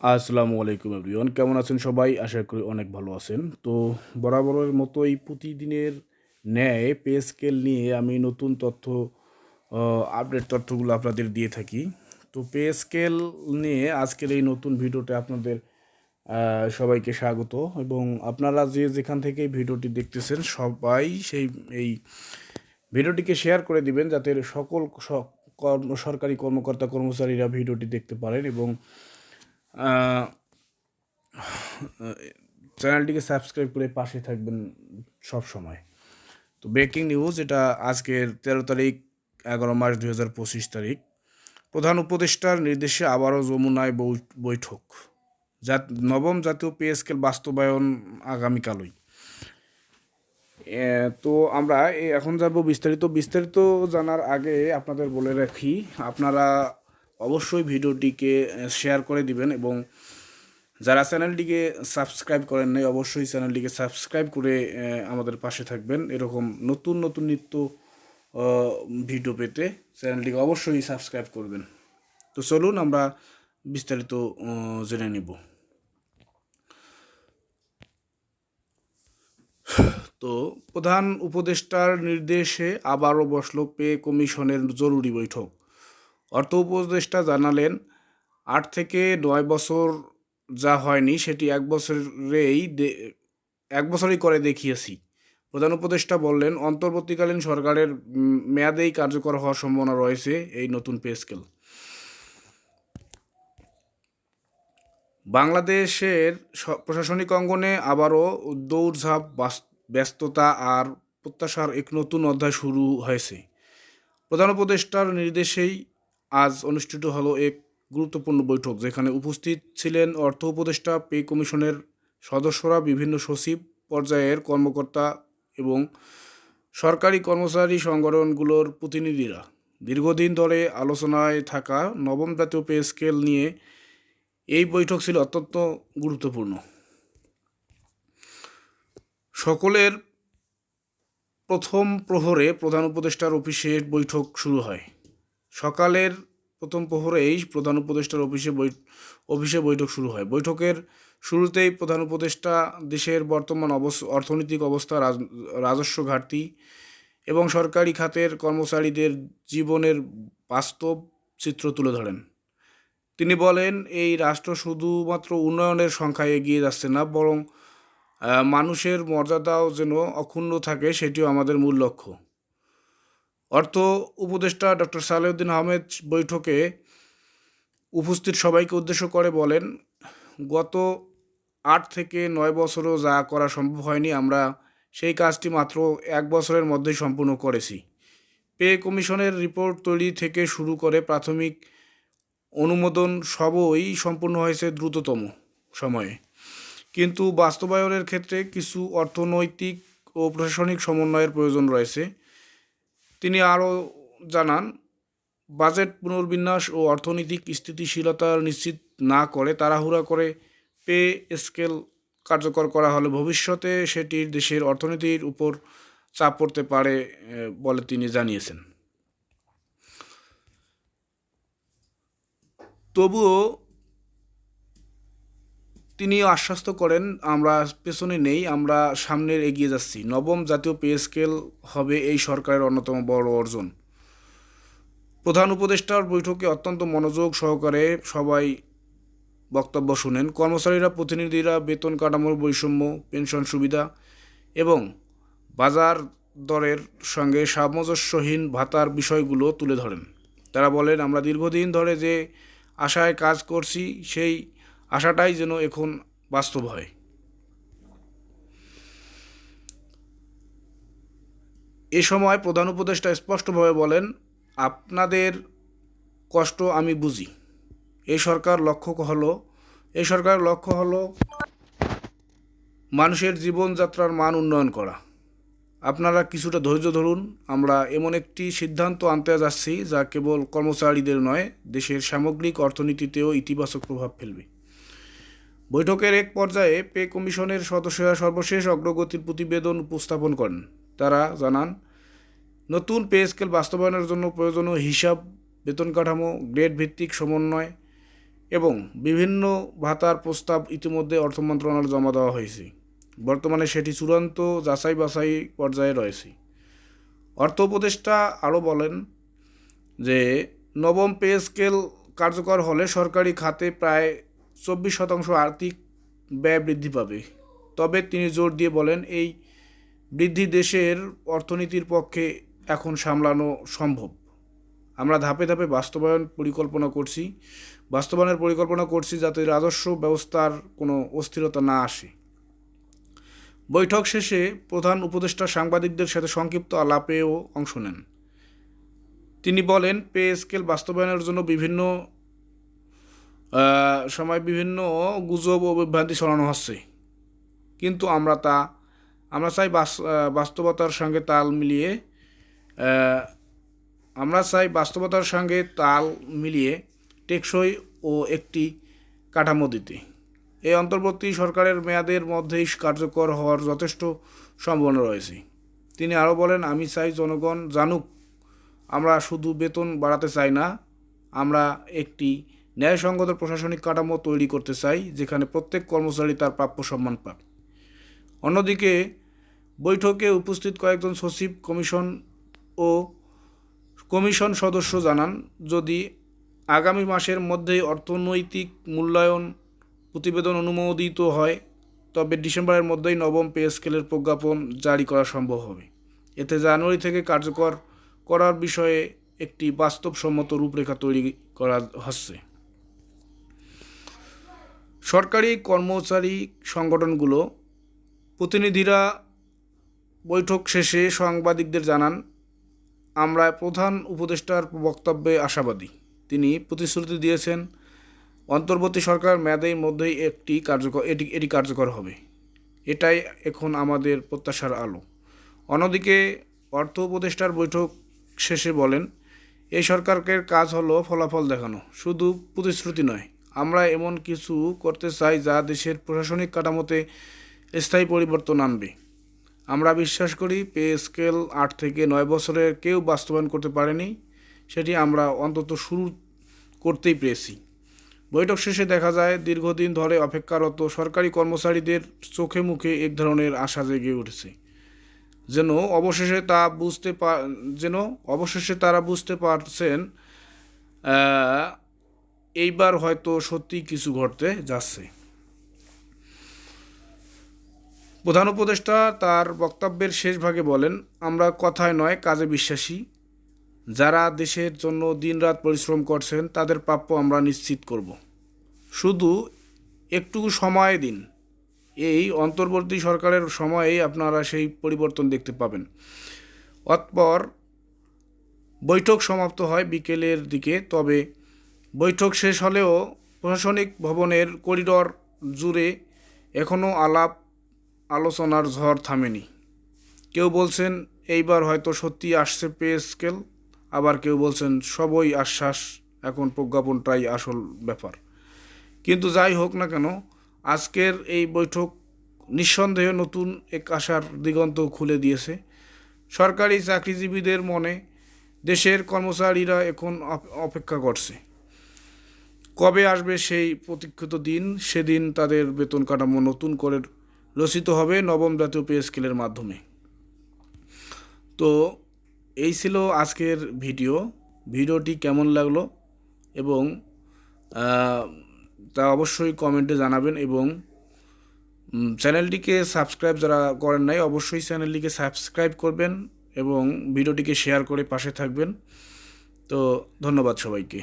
আসসালামু আলাইকুম এভরিওয়ান কেমন আছেন সবাই? আশা করি অনেক ভালো আছেন। তো বরাবরের মতোই প্রতিদিনের ন্যায় পে স্কেল নিয়ে আমি নতুন তথ্য আপডেট তথ্যগুলো আপনাদের দিয়ে থাকি। তো পে স্কেল নিয়ে আজকের এই নতুন ভিডিওতে আপনাদের সবাইকে স্বাগত। এবং আপনারা যে যেখান থেকে ভিডিওটি দেখতেছেন, সবাই সেই, এই ভিডিওটিকে শেয়ার করে দিবেন, যাতে সকল সরকারি কর্মকর্তা কর্মচারীরা ভিডিওটি দেখতে পারেন এবং চ্যানেলটিকে সাবস্ক্রাইব করে পাশে থাকবেন সব সময়। তো ব্রেকিং নিউজ, এটা আজকের তেরো তারিখ, এগারো মার্চ দুই হাজার পঁচিশ তারিখ। প্রধান উপদেষ্টার নির্দেশে আবারও যমুনায় বৈঠক। জাত, নবম জাতীয় পে স্কেল বাস্তবায়ন আগামীকালই। তো আমরা এখন যাব বিস্তারিত। বিস্তারিত জানার আগে আপনাদের বলে রাখি, আপনারা অবশ্যই ভিডিওটিকে শেয়ার করে দিবেন এবং যারা চ্যানেলটিকে সাবস্ক্রাইব করেন নাই, অবশ্যই চ্যানেলটিকে সাবস্ক্রাইব করে আমাদের পাশে থাকবেন। এরকম নতুন নতুন নিত্য ভিডিও পেতে চ্যানেলটিকে অবশ্যই সাবস্ক্রাইব করবেন। তো চলুন আমরা বিস্তারিত জেনে নিব। তো প্রধান উপদেষ্টার নির্দেশে আবারও বসল পে কমিশনের জরুরি বৈঠক। অর্থ উপদেষ্টা জানালেন, আট থেকে নয় বছর যা হয়নি সেটি এক বছরেই এক বছরই করে দেখিয়েছি। প্রধান উপদেষ্টা বললেন, অন্তর্বর্তীকালীন সরকারের মেয়াদেই কার্যকর হওয়ার সম্ভাবনা রয়েছে এই নতুন পে স্কেল। বাংলাদেশের প্রশাসনিক অঙ্গনে আবারও দৌড়ঝাঁপ ব্যস্ততা আর প্রত্যাশার এক নতুন অধ্যায় শুরু হয়েছে। প্রধান উপদেষ্টার নির্দেশেই আজ অনুষ্ঠিত হলো এক গুরুত্বপূর্ণ বৈঠক, যেখানে উপস্থিত ছিলেন অর্থ উপদেষ্টা, পে কমিশনের সদস্যরা, বিভিন্ন সচিব পর্যায়ের কর্মকর্তা এবং সরকারি কর্মচারী সংগঠনগুলোর প্রতিনিধিরা। দীর্ঘদিন ধরে আলোচনায় থাকা নবম জাতীয় পে স্কেল নিয়ে এই বৈঠক ছিল অত্যন্ত গুরুত্বপূর্ণ। সকলের প্রথম প্রহরে প্রধান উপদেষ্টার অফিসের বৈঠক শুরু হয়। সকালের প্রথম প্রহরেই প্রধান উপদেষ্টার অফিসে বৈ অফিসে বৈঠক শুরু হয়। বৈঠকের শুরুতেই প্রধান উপদেষ্টা দেশের বর্তমান অর্থনৈতিক অবস্থা রাজস্ব ঘাটতি এবং সরকারি খাতের কর্মচারীদের জীবনের বাস্তব চিত্র তুলে ধরেন। তিনি বলেন, এই রাষ্ট্র শুধুমাত্র উন্নয়নের সংখ্যায় এগিয়ে যাচ্ছে না, বরং মানুষের মর্যাদাও যেন অক্ষুণ্ণ থাকে, সেটিও আমাদের মূল লক্ষ্য। অর্থ উপদেষ্টা ডক্টর সালেউদ্দিন আহমেদ বৈঠকে উপস্থিত সবাইকে উদ্দেশ্য করে বলেন, গত আট থেকে নয় বছরও যা করা সম্ভব হয়নি, আমরা সেই কাজটি মাত্র এক বছরের মধ্যেই সম্পূর্ণ করেছি। পে কমিশনের রিপোর্ট তৈরি থেকে শুরু করে প্রাথমিক অনুমোদন সবই সম্পূর্ণ হয়েছে দ্রুততম সময়ে। কিন্তু বাস্তবায়নের ক্ষেত্রে কিছু অর্থনৈতিক ও প্রশাসনিক সমন্বয়ের প্রয়োজন রয়েছে। তিনি আরও জানান, বাজেট পুনর্বিন্যাস ও অর্থনৈতিক স্থিতিশীলতা নিশ্চিত না করে তাড়াহুড়া করে পে স্কেল কার্যকর করা হলে ভবিষ্যতে সেটির দেশের অর্থনীতির উপর চাপ পড়তে পারে বলে তিনি জানিয়েছেন। তবুও তিনি আশ্বস্ত করেন, আমরা পেছনে নেই, আমরা সামনের এগিয়ে যাচ্ছি। নবম জাতীয় পে স্কেল হবে এই সরকারের অন্যতম বড় অর্জন। প্রধান উপদেষ্টার বৈঠকে অত্যন্ত মনোযোগ সহকারে সবাই বক্তব্য শুনেন। কর্মচারীরা, প্রতিনিধিরা, বেতন কাঠামোর বৈষম্য, পেনশন সুবিধা এবং বাজার দরের সঙ্গে সামঞ্জস্যহীন ভাতার বিষয়গুলো তুলে ধরেন। তারা বলেন, আমরা দীর্ঘদিন ধরে যে আশায় কাজ করছি, সেই আশাটাই যেন এখন বাস্তব হয়। এ সময় প্রধান উপদেষ্টা স্পষ্টভাবে বলেন, আপনাদের কষ্ট আমি বুঝি। এই সরকার লক্ষ্য হলো এই সরকার লক্ষ্য হলো মানুষের জীবনযাত্রার মান উন্নয়ন করা। আপনারা কিছুটা ধৈর্য ধরুন, আমরা এমন একটি সিদ্ধান্ত আনতে যাচ্ছি যা কেবল কর্মচারীদের নয়, দেশের সামগ্রিক অর্থনীতিতেও ইতিবাচক প্রভাব ফেলবে। বৈঠকের এক পর্যায়ে পে কমিশনের সদস্যরা সর্বশেষ অগ্রগতির প্রতিবেদন উপস্থাপন করেন। তারা জানান, নতুন পে স্কেল বাস্তবায়নের জন্য প্রয়োজনীয় হিসাব, বেতন কাঠামো, গ্রেড ভিত্তিক সমন্বয় এবং বিভিন্ন ভাতার প্রস্তাব ইতিমধ্যে অর্থ মন্ত্রণালয়ে জমা দেওয়া হয়েছে। বর্তমানে সেটি চূড়ান্ত যাচাই বাছাই পর্যায়ে রয়েছে। অর্থ উপদেষ্টা আরও বলেন যে, নবম পে স্কেল কার্যকর হলে সরকারি খাতে প্রায় চব্বিশ শতাংশ আর্থিক ব্যয় বৃদ্ধি পাবে। তবে তিনি জোর দিয়ে বলেন, এই বৃদ্ধি দেশের অর্থনীতির পক্ষে এখন সামলানো সম্ভব। আমরা ধাপে ধাপে বাস্তবায়ন পরিকল্পনা করছি, বাস্তবায়নের পরিকল্পনা করছি যাতে রাজস্ব ব্যবস্থার কোনো অস্থিরতা না আসে। বৈঠক শেষে প্রধান উপদেষ্টা সাংবাদিকদের সাথে সংক্ষিপ্ত আলাপেও অংশ নেন। তিনি বলেন, পে স্কেল বাস্তবায়নের জন্য বিভিন্ন সময় বিভিন্ন গুজব ও বিভ্রান্তি ছড়ানো হচ্ছে। কিন্তু আমরা তা আমরা চাই বাস্তবতার সঙ্গে তাল মিলিয়ে আমরা চাই বাস্তবতার সঙ্গে তাল মিলিয়ে টেকসই ও একটি কাঠামো দিতে। এই অন্তর্বর্তী সরকারের মেয়াদের মধ্যেই কার্যকর হওয়ার যথেষ্ট সম্ভাবনা রয়েছে। তিনি আরও বলেন, আমি চাই জনগণ জানুক, আমরা শুধু বেতন বাড়াতে চাই না, আমরা একটি ন্যায়সঙ্গত প্রশাসনিক কাঠামো তৈরি করতে চাই, যেখানে প্রত্যেক কর্মচারী তার প্রাপ্য সম্মান পাবে অন্যদিকে, বৈঠকে উপস্থিত কয়েকজন সচিব, কমিশন ও কমিশন সদস্য জানান, যদি আগামী মাসের মধ্যেই অর্থনৈতিক মূল্যায়ন প্রতিবেদন অনুমোদিত হয়, তবে ডিসেম্বরের মধ্যেই নবম পে স্কেলের প্রজ্ঞাপন জারি করা সম্ভব হবে। এতে জানুয়ারি থেকে কার্যকর করার বিষয়ে একটি বাস্তবসম্মত রূপরেখা তৈরি করা হচ্ছে। সরকারি কর্মচারী সংগঠনগুলো প্রতিনিধিরা বৈঠক শেষে সাংবাদিকদের জানান, আমরা প্রধান উপদেষ্টার বক্তব্যে আশাবাদী। তিনি প্রতিশ্রুতি দিয়েছেন, অন্তর্বর্তী সরকার মেয়াদের মধ্যেই একটি কার্যকর, এটি এটি কার্যকর হবে। এটাই এখন আমাদের প্রত্যাশার আলো। অন্যদিকে অর্থ উপদেষ্টার বৈঠক শেষে বলেন, এই সরকারের কাজ হলো ফলাফল দেখানো, শুধু প্রতিশ্রুতি নয় আমরা এমন কিছু করতে চাই যা দেশের প্রশাসনিক কাঠামোতে স্থায়ী পরিবর্তন আনবে। আমরা বিশ্বাস করি পে স্কেল আট থেকে নয় বছরের কেউ বাস্তবায়ন করতে পারেনি, সেটি আমরা অন্তত শুরু করতেই পেরেছি। বৈঠক শেষে দেখা যায়, দীর্ঘদিন ধরে অপেক্ষারত সরকারি কর্মচারীদের চোখে মুখে এক ধরনের আশা জেগে উঠেছে। যেন অবশেষে তা বুঝতে পা যেন অবশেষে তারা বুঝতে পারছেন এইবার হয়তো সত্যি কিছু ঘটতে যাচ্ছে। প্রধান উপদেষ্টা তার বক্তব্যের শেষ ভাগে বলেন, আমরা কথায় নয়, কাজে বিশ্বাসী। যারা দেশের জন্য দিনরাত পরিশ্রম করছেন, তাদের প্রাপ্য আমরা নিশ্চিত করব। শুধু একটু সময় দিন। এই অন্তর্বর্তী সরকারের সময়েই আপনারা সেই পরিবর্তন দেখতে পাবেন। অতপর বৈঠক সমাপ্ত হয় বিকেলের দিকে, তবে বৈঠক শেষ হলেও প্রশাসনিক ভবনের করিডর জুড়ে এখনও আলাপ, আলোচনার ঝড় থামেনি। কেউ বলছেন, এইবার হয়তো সত্যি আসছে পে স্কেল। আবার কেউ বলছেন, সবই আশ্বাস, এখন প্রজ্ঞাপনটাই আসল ব্যাপার। কিন্তু যাই হোক না কেন, আজকের এই বৈঠক নিঃসন্দেহে নতুন এক আশার দিগন্ত খুলে দিয়েছে। সরকারি চাকরিজীবীদের মনে দেশের কর্মচারীরা এখন অপেক্ষা করছে। কবে আসবে সেই প্রতীক্ষিত দিন? সেদিন তাদের বেতন কাঠামো নতুন করে রচিত হবে নবম জাতীয় পে স্কেলের মাধ্যমে। তো এই ছিল আজকের ভিডিও। ভিডিওটি কেমন লাগল এবং তা অবশ্যই কমেন্টে জানাবেন এবং চ্যানেলটিকে সাবস্ক্রাইব যারা করেন নাই, অবশ্যই চ্যানেলটিকে সাবস্ক্রাইব করবেন এবং ভিডিওটিকে শেয়ার করে পাশে থাকবেন। তো ধন্যবাদ সবাইকে।